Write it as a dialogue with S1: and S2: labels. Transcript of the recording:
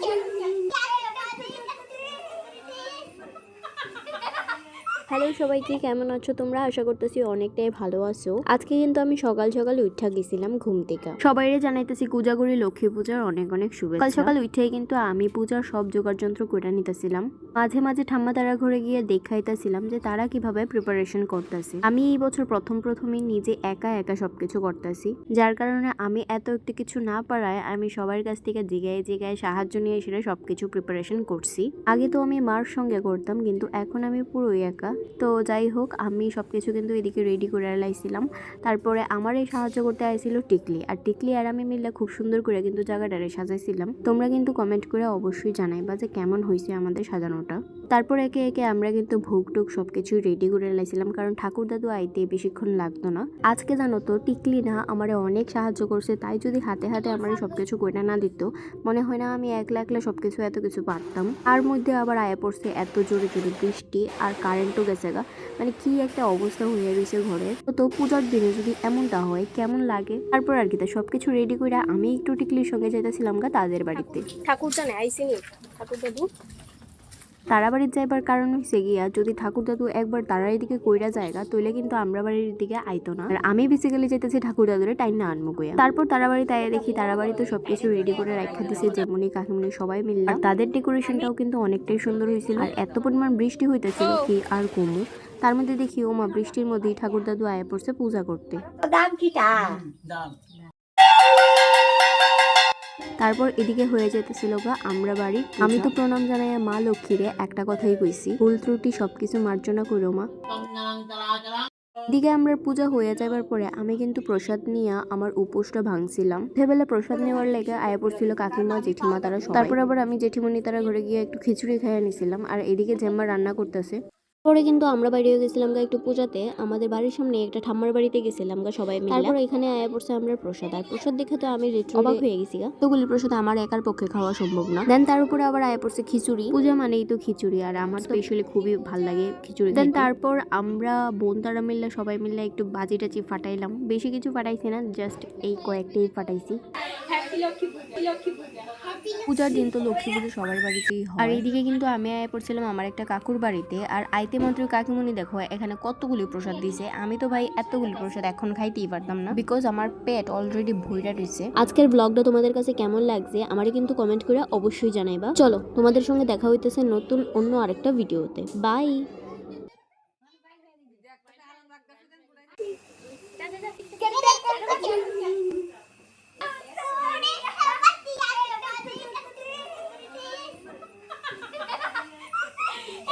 S1: Thank you. Hello সবাইকে, কেমন আছো তোমরা? আশা করতেছি অনেকটাই ভালো আছো। আজকে কিন্তু আমি সকাল সকাল উঠা গেছিলাম ঘুম থেকে। সবাইরে জানাইতেছি পূজাগুড়ি লক্ষ্মী পূজার অনেক অনেক শুভেচ্ছা। সকাল সকাল উঠে কিন্তু আমি পূজার সব জোগাড় যন্ত্র করে নিতেছিলাম। মাঝে মাঝে ঠাম্মা তারা ঘরে গিয়ে দেখাইতেছিলাম যে তারা কীভাবে প্রিপারেশন করতেছে। আমি এই বছর প্রথম প্রথমেই নিজে একা একা সবকিছু করতেছি। যার কারণে আমি এত একটু কিছু না পারায় আমি সবার কাছ থেকে জিগায় জিগায় সাহায্য নিয়ে সেটা সবকিছু প্রিপারেশন করছি। আগে তো আমি মার সঙ্গে করতাম, কিন্তু এখন আমি পুরোই একা। তো যাই হোক, আমি সবকিছু কিন্তু এদিকে রেডি করে লাইছিলাম। তারপরে আমার এই সাহায্য করতে আইছিল টিকলি। আর টিকলি আর আমি মিলে খুব সুন্দর করে কিন্তু জায়গাটারে সাজাইছিলাম। তোমরা কিন্তু কমেন্ট করে অবশ্যই জানাইবা যে কেমন হয়েছে আমাদের সাজানোটা। তারপর একে একে আমরা কিন্তু ভোগ টোক সবকিছু রেডি করে লাইছিলাম, কারণ ঠাকুর দাদু আইতে বেশিক্ষণ লাগতো না। আজকে জানো তো, টিকলি না আমারে অনেক সাহায্য করছে, তাই যদি হাতে হাতে আমার সব কিছু কইরা না দিত, মনে হয় না আমি একলা একলা সবকিছু এত কিছু পারতাম। তার মধ্যে আবার আয়া পড়ছে এত জোরে জোরে বৃষ্টি, আর কারেন্টও গেছে গা। মানে কি একটা অবস্থা হয়ে গেছে ঘরে। তো পূজার দিনে যদি এমনটা হয়, কেমন লাগে? তারপর আর কি, তা সবকিছু রেডি করে আমি একটু টিকলির সঙ্গে যেতেছিলাম গা তাদের বাড়িতে।
S2: ঠাকুরটা নেই, আইসিনি। ঠাকুর দাদু
S1: তারা বাড়ির যাইবার কারণ হয়েছে গিয়া যদি ঠাকুর দাদু একবার তারার দিকে কইরা জায়গা তইলে কিন্তু আমরা বাড়ির দিকে আইতো না। আর আমি বেসিক্যালি যেতেছি ঠাকুর দাদুরে টাইম না আনব কইয়া। তারপর তারা বাড়ি তাই দেখি তারা বাড়ি তো সবকিছু রেডি করে রাখা দিছে যেমনি কাকিমনি সবাই মিললাম আর তাদের ডেকোরেশনটাও কিন্তু অনেকটাই সুন্দর হয়েছিল আর এত পরিমাণ বৃষ্টি হইতেছিল কি আর কমু। তার মধ্যে দেখি ওমা বৃষ্টির মধ্যেই ঠাকুর দাদু আয়া পড়ছে পূজা করতে।
S2: দাম কিটা?
S1: তারপর এদিকে হয়ে যেতেছিল গা আমরা বাড়ি আমি তো প্রণাম জানাই মা লক্ষ্মীরে একটা কথাই কইছি, ভুল ত্রুটি সবকিছু মার্জনা করো মা। এদিকে আমরা পূজা হয়ে যাবার পরে আমি কিন্তু প্রসাদ নিয়ে আমার উপোসটা ভাঙছিলাম। ভেবেলে প্রসাদ নেওয়ার লেগে আয়া পড়ছিল কাকিমা, জেঠিমা, তারা তারপর আবার আমি জেঠিমণি, তারা ঘরে গিয়ে একটু খিচুড়ি খাইয়ে নিছিলাম, আর এদিকে জেম্মা রান্না করতেছে। পরে কিন্তু আমরা বাইরে গেছিলাম গা একটু পূজাতে। আমাদের বাড়ির সামনে একটা ঠাম্মার বাড়িতে গেছিলাম গা সবাই মিলে। তারপর এখানে আয়া পড়ছে আমরা প্রসাদ। আর প্রসাদ দেখে তো আমি অবাক হয়ে গেছি গা। তোগুলি প্রসাদ আমার একার পক্ষে খাওয়া সম্ভব না। দেন তার উপরে আবার আয়া পড়ছে খিচুড়ি। পূজা মানেই তো খিচুড়ি। আর আমার তো স্পেশালি খুবই ভালো লাগে খিচুড়ি দেন তারপর আমরা বোন তারা মিললে সবাই মিলে একটু বাজি টাজি ফাটাইলাম। বেশি কিছু ফাটাইছি না জাস্ট এই কয়েকটাই ফাটাইছি। পূজার দিন তো লক্ষ্মী পুজো সবার বাড়িতেই হয়। আর এইদিকে কিন্তু আমি আয়া পড়ছিলাম আমার একটা কাকুর বাড়িতে আর আইতে মাত্র কাকিমণি দেখো এখানে কতগুলি প্রসাদ দিছে আমি তো ভাই এতগুলি প্রসাদ এখন খাইতেই পারতাম না বিকজ আমার পেট অলরেডি ভইরা রয়েছে আজকের ব্লগটা তোমাদের কাছে কেমন লাগছে আমারে কিন্তু কমেন্ট করে অবশ্যই জানাইবা। চলো তোমাদের সঙ্গে দেখা হইতেছে নতুন অন্য আরেকটা ভিডিওতে। বাই